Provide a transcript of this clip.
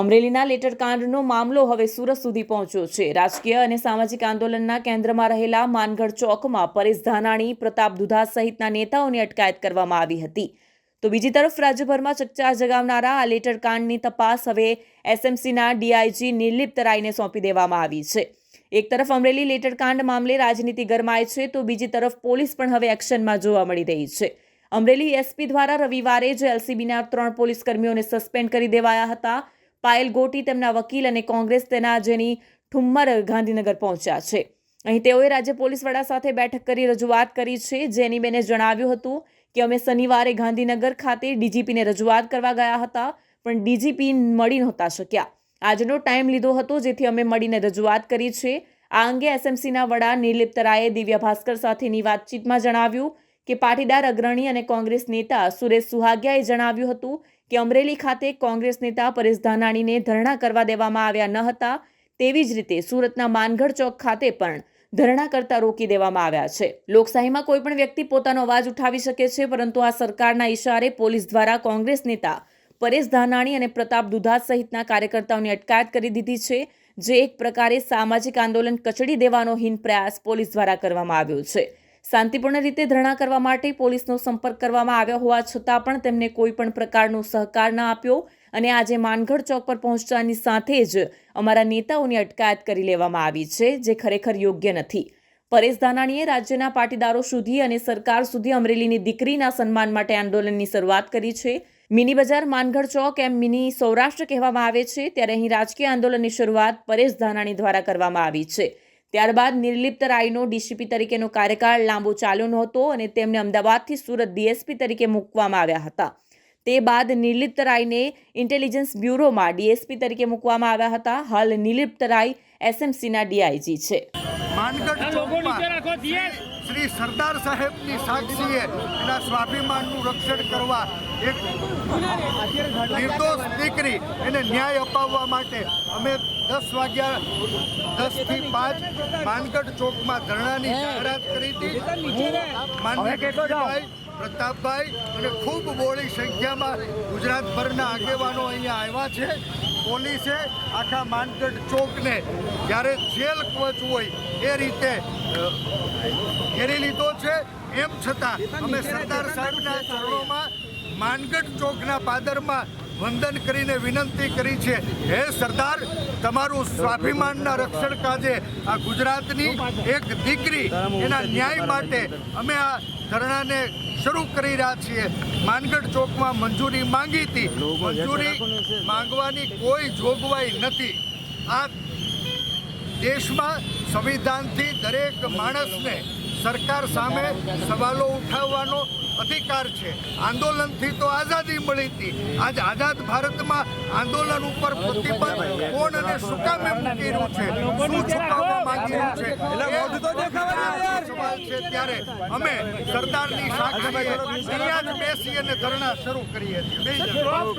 અમરેલીના લેટરકાંડનો મામલો હવે સુરત સુધી પહોંચ્યો છે. રાજકીય અને સામાજિક આંદોલનના કેન્દ્રમાં રહેલા માનગઢ ચોકમાં પરેશ ધાનાણી, પ્રતાપ દુધા સહિતના નેતાઓની અટકાયત કરવામાં આવી હતી. તો બીજી તરફ રાજ્યભરમાં ચકચાર જગાવનારા આ લેટરકાંડની તપાસ હવે એસએમસીના ડીઆઈજી નિર્લિપ્ત રાયને સોંપી દેવામાં આવી છે. એક તરફ અમરેલી લેટરકાંડ મામલે રાજનીતિ ગરમાય છે તો બીજી તરફ પોલીસ પણ હવે એક્શનમાં જોવા મળી રહી છે. અમરેલી એસપી દ્વારા રવિવારે જ એલસીબીના ત્રણ પોલીસ કર્મીઓને સસ્પેન્ડ કરી દેવાયા હતા. પાયલ ગોટી તેમના વકીલ અને કોંગ્રેસ તેના જેની ઠુમ્મર ગાંધીનગર પહોંચ્યા છે. અહીં તેઓએ રાજ્ય પોલીસ વડા સાથે બેઠક કરી રજૂઆત કરી છે. જેની બેને જણાવ્યું હતું કે અમે શનિવારે ગાંધીનગર ખાતે ડીજીપીને રજૂઆત કરવા ગયા હતા, પણ ડીજીપી મળી નહોતા શક્યા. આજનો ટાઈમ લીધો હતો જેથી અમે મળીને રજૂઆત કરી છે. આ અંગે એસએમસીના વડા નિર્લિપ્ત રાયે દિવ્ય ભાસ્કર સાથેની વાતચીતમાં જણાવ્યું કે પાટીદાર અગ્રણી અને કોંગ્રેસ નેતા સુરેશ સુહાગિયાએ જણાવ્યું હતું કે અમરેલી ખાતે કોંગ્રેસ નેતા પરેશ ધાનાણીને ધરણા કરવા દેવામાં આવ્યા ન હતા, તેવી જ રીતે સુરતના માનગઢ ચોક ખાતે પણ ધરણા કરતા રોકી દેવામાં આવ્યા છે. લોકશાહીમાં કોઈ પણ વ્યક્તિ પોતાનો અવાજ ઉઠાવી શકે છે, પરંતુ આ સરકારના ઇશારે પોલીસ દ્વારા કોંગ્રેસ નેતા પરેશ ધાનાણી અને પ્રતાપ દુધાસ સહિતના કાર્યકર્તાઓની અટકાયત કરી દીધી છે, જે એક પ્રકારે સામાજિક આંદોલન કચડી દેવાનો હીન પ્રયાસ પોલીસ દ્વારા કરવામાં આવ્યો છે. શાંતિપૂર્ણ રીતે ધરણા કરવા માટે પોલીસનો સંપર્ક કરવામાં આવ્યો હોવા છતાં પણ તેમને કોઈ પણ પ્રકારનો સહકાર ન આપ્યો અને આજે માનગઢ ચોક પર પહોંચતાની સાથે જ અમારા નેતાઓની અટકાયત કરી લેવામાં આવી છે, જે ખરેખર યોગ્ય નથી. પરેશ ધાનાણીએ રાજ્યના પાટીદારો સુધી અને સરકાર સુધી અમરેલીની દીકરીના સન્માન માટે આંદોલનની શરૂઆત કરી છે. મિની બજાર માનગઢ ચોક એમ મિની સૌરાષ્ટ્ર કહેવામાં આવે છે, ત્યારે અહીં રાજકીય આંદોલનની શરૂઆત પરેશ ધાનાણી દ્વારા કરવામાં આવી છે. ત્યારબાદ નિર્લિપ્ત રાયનો ડીસીપી તરીકેનો કાર્યકાળ લાંબો ચાલ્યો નહોતો અને તેમને અમદાવાદથી સુરત ડીએસપી તરીકે મૂકવામાં આવ્યા હતા. તે બાદ નિર્લિપ્ત રાયને ઇન્ટેલિજન્સ બ્યુરોમાં ડીએસપી તરીકે મૂકવામાં આવ્યા હતા. હાલ નિર્લિપ્ત રાય એસએમસીના ડીઆઈજી છે. માનગઢ ચોકમાં શ્રી સરદાર સાહેબની સાક્ષીએ એના સ્વાભિમાનનું રક્ષણ કરવા એક નિર્દોષ દીકરી એને ન્યાય અપાવવા માટે અમે દસ વાગ્યા દસથી પાંચ માનગઢ ચોકમાં ધરણાની જાહેરાત કરી હતી. હું માનગઢભાઈ પ્રતાપભાઈ અને ખૂબ બોળી સંખ્યામાં ગુજરાતભરના આગેવાનો અહીંયા આવ્યા છે. પોલીસે આખા માનગઢ ચોકને જ્યારે જેલ કવચ હોય એ રીતે ઘેરી લીધો છે. એમ છતાં અમે સરદાર સાહેબના ચરણોમાં માનગઢ ચોકના પાદરમાં વંદન કરીને વિનંતી કરી છે. હે સરદાર, તમારું સ્વાભિમાનના રક્ષણ કાજે આ ગુજરાતની એક દીકરી એના ન્યાય માટે અમે આ ધરણાને શરૂ કરી રહ્યા છીએ. માનગઢ ચોકમાં મંજૂરી માંગી હતી. મંજૂરી માંગવાની કોઈ જોગવાઈ નથી. આ દેશમાં સંવિધાનથી દરેક માણસને સરકાર સામે સવાલો ઉઠાવવાનો અધિકાર છે. આંદોલનથી તો આઝાદી મળી હતી. આજ આઝાદ ભારતમાં આંદોલન ઉપર પ્રતિબંધ કોણ અને શું કામે મૂકી રહ્યું છે? શું છુપાવવા માંગી રહ્યું છે? ત્યારે અમે સરદારની સાક્ષીએ અહીંયા જ બેસી અને ધરણા શરૂ કરીએ છીએ.